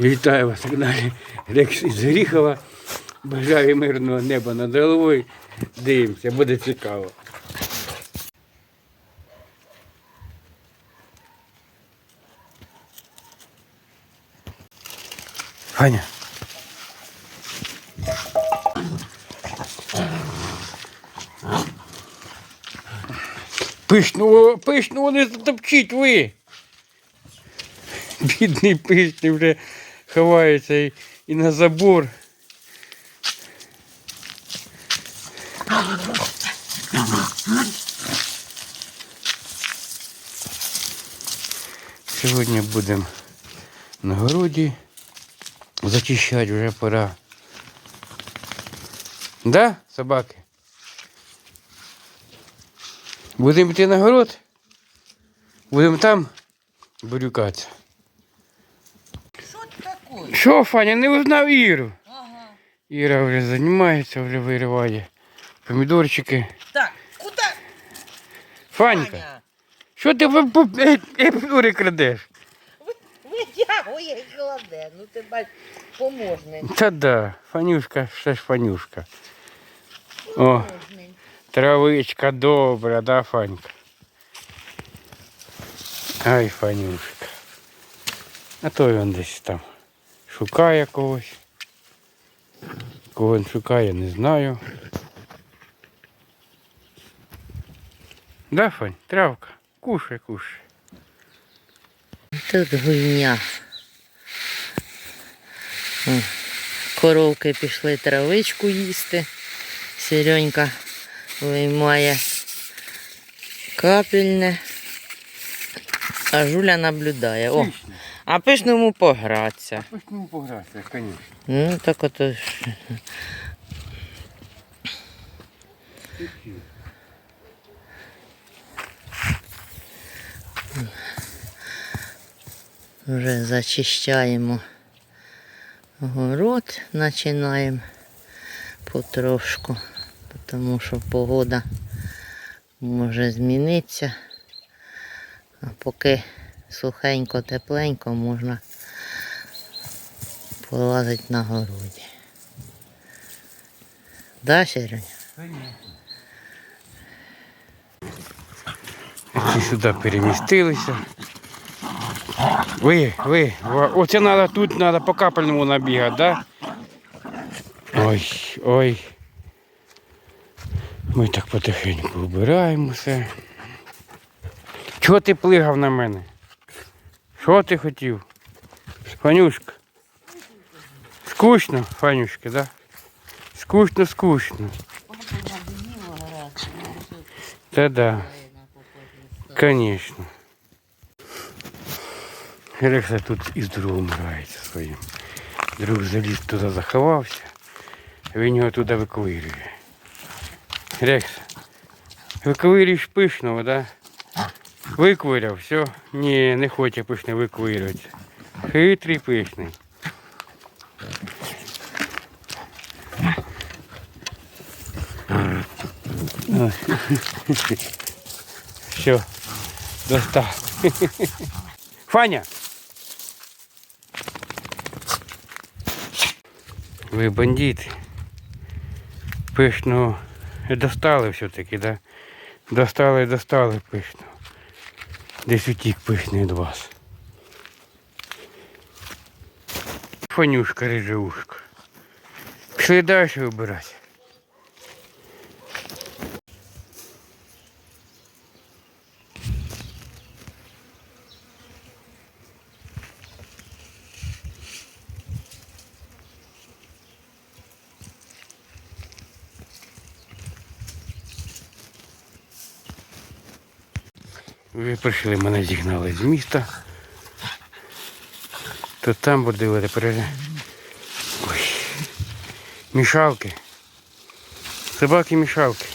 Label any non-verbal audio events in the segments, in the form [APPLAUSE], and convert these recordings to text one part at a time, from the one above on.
Вітаю вас на Рекс із Гріхова. Бажаю мирного неба над головою. Дивимося, буде цікаво. Фаня. Пишну, пишну не затопчіть ви. Бідний пишний вже ховається і, і на забор. Сьогодні будемо на городі. Зачищати вже пора. Да, собаки? Будемо йти на город? Будемо там бурюкатися. Що це таке? Що, Фаня, не узнав Іру? Ага. Іра вже займається, вже вириває помідорчики. Так, куди? Фанька, Аня? що ти по- по- е, е, помідори крадеш? Витягує і кладе. Ну ти бач, поможний. Та да, Фанюшка, ще ж Фанюшка. О, Поможний. травичка добра, да, Фанька? Ай, Фанюшка. А то він десь там Шукає когось. Кого він шукає, не знаю. Да, Фань, травка. Кушай, кушай. Тут гуйня. Коровки пішли травичку їсти. Сіренька виймає капельне. А Жуля наблюдає. О, а пишному погратися. Пусть ну погратися, звісно. Ну, так ото. Вже зачищаємо город, починаємо потрошку, тому що погода може змінитися. А поки сухенько, тепленько можна полазить на городі. Да, Сереня? Ці сюди перемістилися. Ви, ви, оце треба тут треба по капельному набігати, да? Ой, ой. Ми так потихеньку вбираємо все. Чого ти плигав на мене? Що ти хотів? Фанюшка. Скучно, Фанюшка, да? Скучно, скучно. Та да. Конечно. Рекса тут із другом грається своїм. Друг заліз туди заховався, він його туди виковирює. Рекс, виковирюєш пишного, да? Виковиряв, все. Ні, не хоче пишне виковирювати. Хитрий пишний. Все, достав. Фаня! Ви бандити. Пишного достали все-таки, да? Достали, достали пишного. Десь утік пихне від вас. Фанюшка режевушка. Пішли далі вибирати. Ви прийшли, мене зігнали з міста. То там будили тепер. Ой. Мішалки. Собаки мішалки.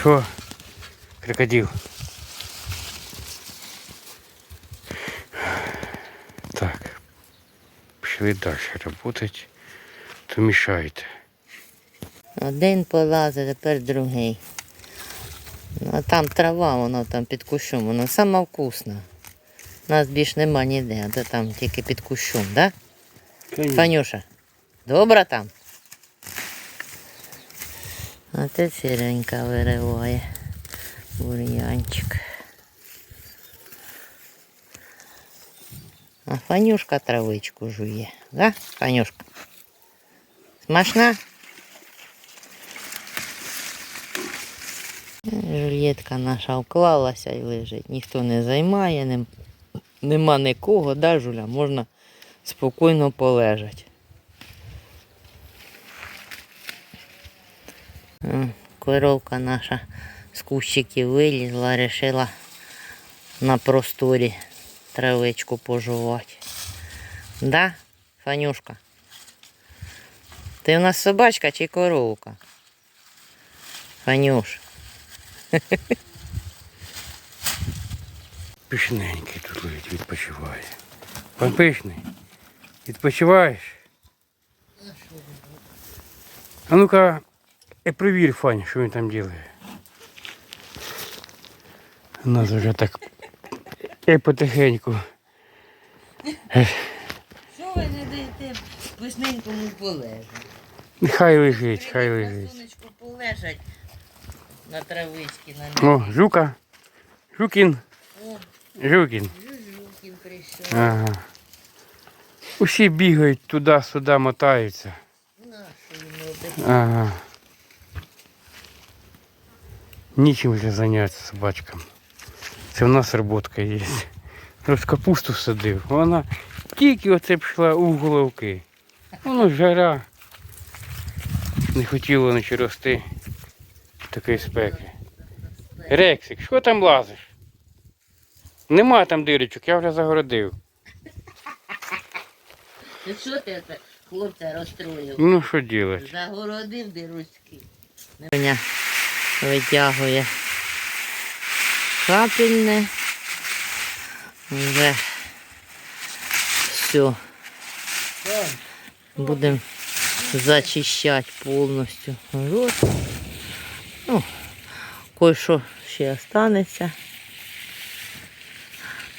Що? Крокодил. Так. Пішли далі працювати. То мішаєте. Один полазить, тепер другий. Ну, а там трава, воно там під кущом, воно сама вкусна. Нас більш нема ніде, а то там тільки під кущом, да? Конечно. Панюша, добре там? А це сіренька вириває. Бур'янчик. А Фанюшка травичку жує, да, Фанюшка? Смачна? Жульєтка наша вклалася і лежить. Ніхто не займає, нем- нема нікого, да, Жуля? Можна спокійно полежати. Коровка наша з кущиків вилізла, вирішила на просторі травичку пожувати. Да, Фанюшка? Ти у нас собачка чи коровка? Фанюш. [LAUGHS] Пишненький тут лежить, відпочиває. Пан пишний. Відпочиваєш? А ну-ка, провір, Фань, що він там робить. У нас вже так е, потихеньку. Що ви не даєте пишненькому полежати? Хай лежить, хай лежить. сонечку полежать на травичці на О, жука. Жукін. О, Жукін. Жужукін прийшов. Ага. Усі бігають туди-сюди, мотаються. Нашу йому обіцяти. Ага. Нічим вже зайнятися собачкам. Це в нас роботка є. Роз капусту садив. Вона тільки оце пішла у головки. Воно жара. Не хотіло наче рости Такої спеки. Рексик, що там лазиш? Нема там дирочок, я вже загородив. Ну що ти це хлопця розстроїв? Ну що робити? Загородив дирочки. Мене витягує капельне. Вже все. Будемо зачищати повністю рот. Ну, кое-що ще останеться.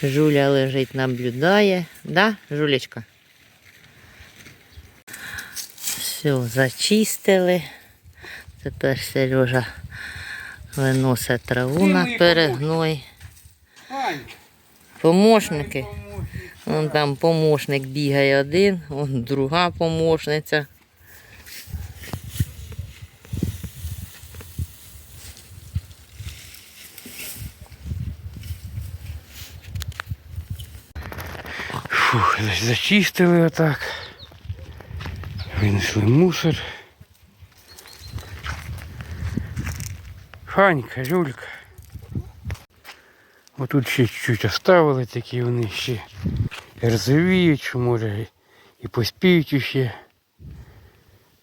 Жуля лежить, наблюдає. Да, Жулечка? Все, зачистили. Тепер Сережа виносить траву на перегной. Помощники. Вон там помощник бігає один, вон друга помощниця. Зачистили отак. Винесли мусор. Фанька, Жулька. Отут ще чуть-чуть оставили, такі вони ще рзовіють, що може і поспіють ще.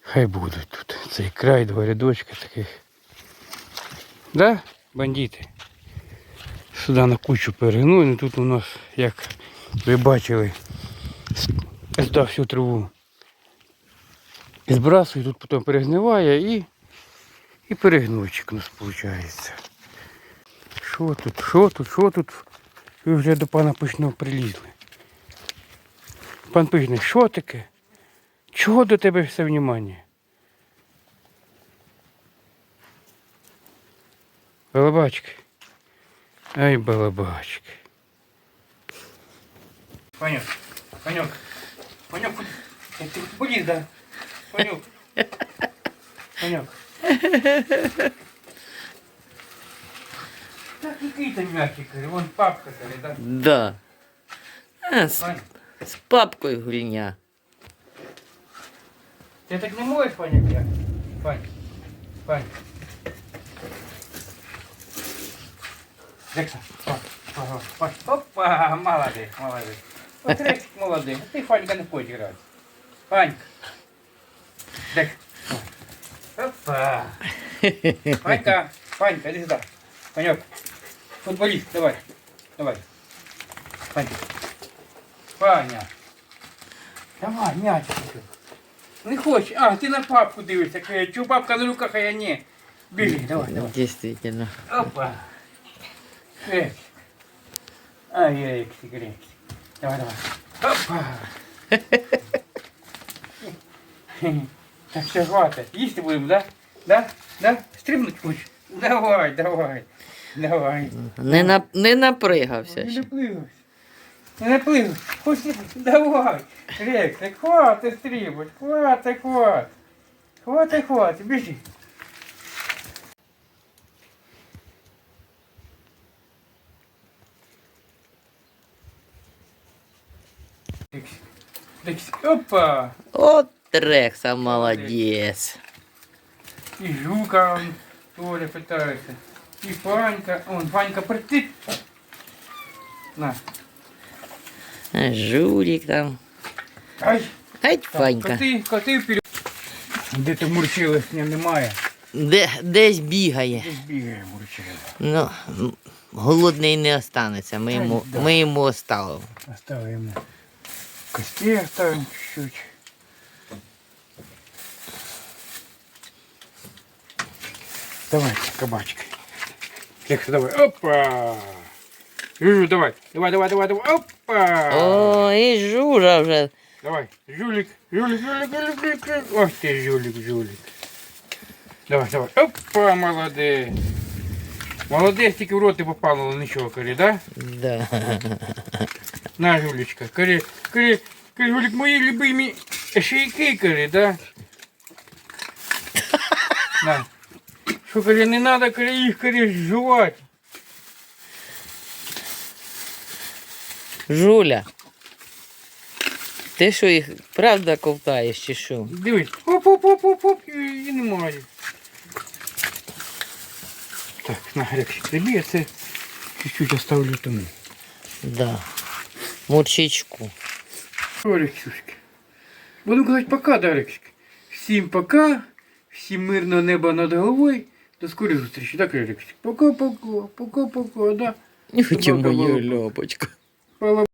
Хай будуть тут. Цей край, два рядочка таких. Да, бандити? Сюди на кучу перегнули, ну тут у нас, як ви бачили, сюди всю траву збрасує, тут потім перегниває і, і перегнойчик у нас виходить. Що тут, що тут, що тут? Ви вже до пана Пишного прилізли. Пан Пишний, що таке? Чого до тебе все внимання? Балабачки. Ай, балабачки. Панюк, Панюк, Панюк, ти ти поліз, да? Панюк. Панюк. Так який там м'ячик, каже, вон папка, каже, да? Да. А, з, Пань, з папкою гульня. ти так не можеш, Паня, як? Пань, Пань. Рекса, пань, пань, пань. Опа, молодець, молодець. От Рексик молодець, а ти, Фанька, не хочеш грати. Фанька. Дек. Опа. Фанька, Фанька, иди сюда. Панек. Футболист, давай. Давай. Фанька. Фаня. Давай, м'яч. Не хочеш. А, ти на папку дивишся. Чу папка на руках, а я не. Біжи, давай, давай. Дійсно. Опа. Эх. Ай, Рексик, Рексик. Давай, давай. Опа. Так все, хватит. Їсти будемо, да? Да? Да? Стрибнуть хочеш? Давай, давай. Давай. Не, на, не напригався Не ще. наплився. Не наплився. Хочеш? Давай. Рекс, хватит стрибать. Хватит, хватит. Хватит, хватит. Біжи. Рексик. Рексик. Опа. От Рекса молодець. І жука он Толя питається. І Фанька. Он, Фанька прийти. На. Журік там. Ай. Геть Так, Коти, коти вперед. Де ти мурчилась, ні, немає. Де, десь бігає. Десь бігає мурчила. Ну, голодний не останеться. Ми йому, да. ми йому оставимо. Оставимо. Костей оставим чуть-чуть. Давай, кабачка. Лекса, давай. Опа! Жужу, давай. Давай, давай, давай, давай. Опа! О, і Жура вже. Давай, жулик, жулик, жулик, жулик, жулик, жулик. Ох ты, жулик, жулик. Давай, давай. Опа, молодець. Молодець, тільки в рот не попало, але нічого, корі, да? Да. [LAUGHS] На, жулечка. Корі, корі, корі, жулик, мої любимі шийки, корі, да? [LAUGHS] На. Що, корі, не надо, корі, їх, корі, жувати. Жуля. Ти що їх правда ковтаєш чи що? Дивись, оп-оп-оп-оп-оп, і, і немає. Так, на грексик тобі, я це чуть-чуть оставлю тому. Да. Мурчичку. О, Буду казати пока, да, Рексик? Всім пока, всім мирного неба над головою. До скорої зустрічі, так, Олексик? Пока-пока, пока-пока, да. Не хотів ляпочка. Пала